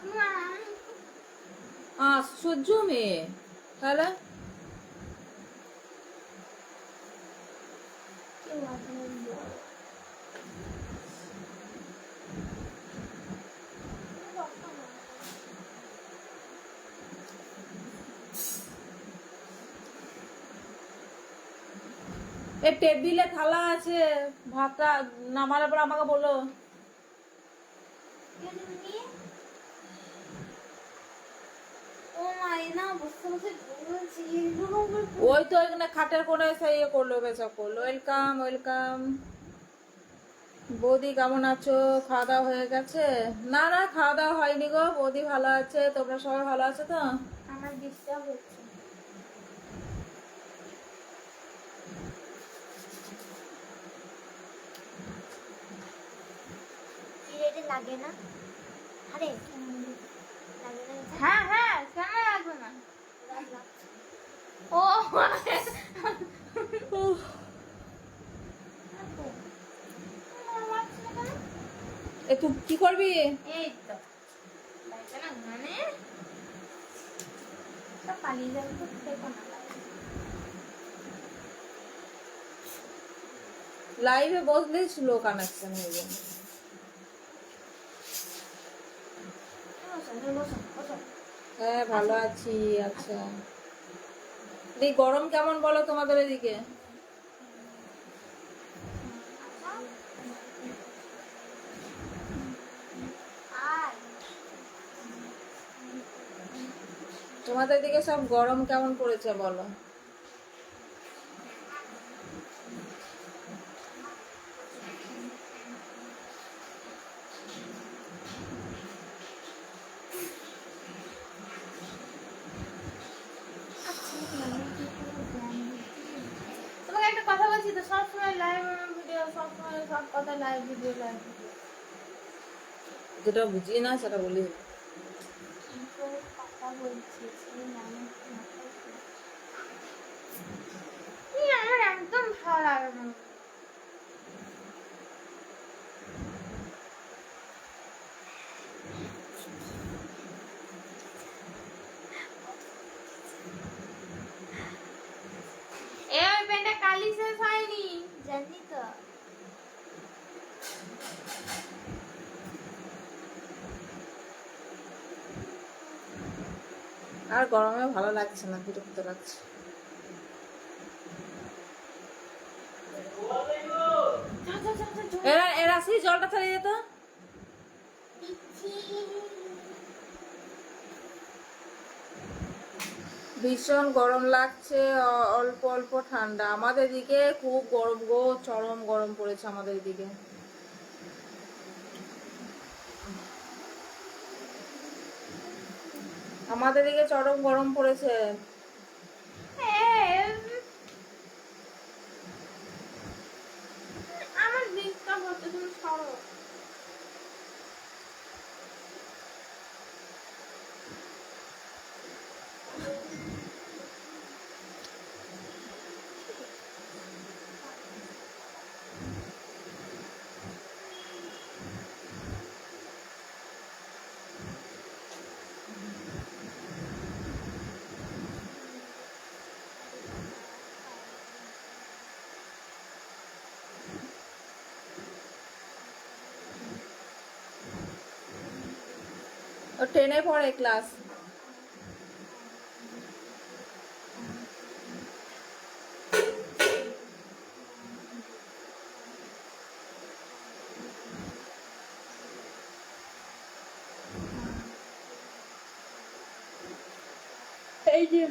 তুমি আশ্চর্য মেয়ে। তাহলে? এ টেবিলে থালা আছে, ভাতটা নামার পর আমাকে বলো। ওই তো এখানে খাটের কোণে এসে ইয়ে করল বেচা করল। ওয়েলকাম ওয়েলকাম বৌদি কেমন আছো? খাওয়া দাওয়া হয়ে গেছে? না না, খাওয়া দাওয়া হয়নি গো। বৌদি ভালো আছে? তোমরা সবাই ভালো আছো তো? আমার ডিস্টার্ব হচ্ছে। লাগে না? আরে হ্যাঁ হ্যাঁ কেন লাগবে না? ও এ তুই কি করবি? এই তো। মানে? পালিয়ে যাবে তো না। লাইভে বসলে স্লো কানেকশন হয়ে যাবে হ্যাঁ ভালো আছি আচ্ছা। এই গরম কেমন বলো তোমাদের এদিকে? তোমাদের দিকে সব গরম কেমন পড়েছে বলো তোমাকে একটা কথা বলছি তো সবসময় লাইভ ভিডিও সবসময় সব কথা লাইভ ভিডিও লাইভ ভিডিও যেটা বুঝি না সেটা বলি। কথা বলছি আমার একদম ভালো লাগে না এ ওই পেনটা কালি শেষ হয়নি জানি তো আর গরমে ভালো লাগছে না, বিরক্ত লাগছে। এরা এরা সেই জলটা ছাড়িয়ে যেত ভীষণ গরম লাগছে অল্প অল্প ঠান্ডা। আমাদের দিকে খুব গরম গো, চরম গরম পড়েছে আমাদের দিকে আমাদের দিকে চরম গরম পড়েছে। এ, আমার দিকটা হচ্ছে তুমি সরো। ও টেনে পড়ে ক্লাস এই যে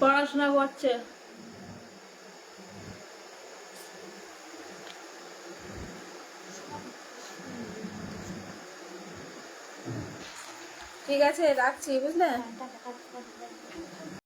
পড়াশোনা করছে। ঠিক আছে রাখছি বুঝলে? টাকা